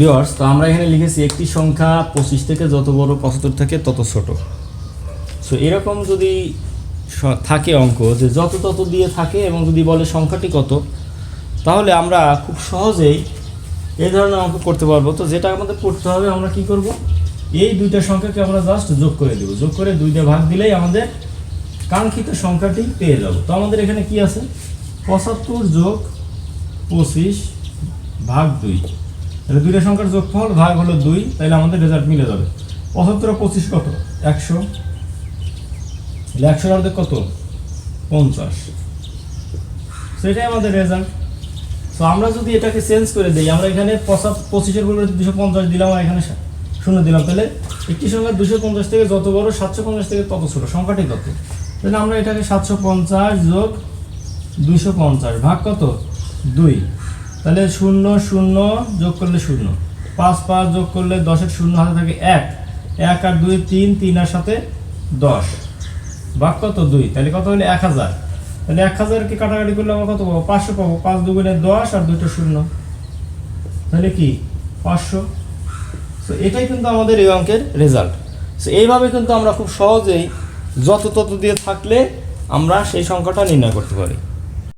Viewers তো আমরা এখানে লিখেছি একটি সংখ্যা পঁচিশ থেকে যত বড় পঁচাত্তর থাকে তত ছোট। সো এরকম যদি থাকে অঙ্ক, যে যত তত দিয়ে থাকে এবং যদি বলে সংখ্যাটি কত, তাহলে আমরা খুব সহজেই এই ধরনের অঙ্ক করতে পারব। তো যেটা আমাদের করতে হবে, আমরা কি করব? এই দুইটা সংখ্যাকে আমরা জাস্ট যোগ করে দেবো। যোগ করে দুইটা ভাগ দিলেই আমাদের কাঙ্ক্ষিত সংখ্যাটি পেয়ে যাব। তো আমাদের এখানে কি আছে? পঁচাত্তর যোগ পঁচিশ ভাগ দুই। তাহলে দুইটা সংখ্যার যোগফল ভাগ হলো দুই, তাহলে আমাদের রেজাল্ট মিলে যাবে। পঁচাত্তর পঁচিশ কত? একশো। তাহলে একশোর অর্ধেক কত? পঞ্চাশ। সেটাই আমাদের রেজাল্ট তো আমরা যদি এটাকে চেঞ্জ করে দিই, আমরা এখানে পঁচা পঁচিশের পরিবর্তে দুশো পঞ্চাশ দিলাম আর এখানে শূন্য দিলাম। তাহলে একটি সংখ্যা দুশো পঞ্চাশ থেকে যত বড়, সাতশো পঞ্চাশ থেকে তত ছোটো। সংখ্যাটি কত? তাহলে আমরা এটাকে সাতশো পঞ্চাশ যোগ দুশো পঞ্চাশ ভাগ কত? দুই। তাহলে শূন্য শূন্য যোগ করলে শূন্য। পাঁচ পাঁচ যোগ করলে দশের শূন্য হাতে থাকে এক। এক আর দুই, তিন তিন আর সাথে দশ। ভাগ কত? দুই। তাহলে কত হলো? এক হাজার। তাহলে এক হাজারকে কাটাকাটি করলে আমরা কত পাবো? পাঁচশো পাবো। পাঁচ দুগুণে দশ আর দুটো শূন্য। তাহলে কি? পাঁচশো। তো এটাই কিন্তু আমাদের এই অঙ্কের রেজাল্ট সো এইভাবে কিন্তু আমরা খুব সহজেই যত তত দিয়ে থাকলে আমরা সেই সংখ্যাটা নির্ণয় করতে পারি।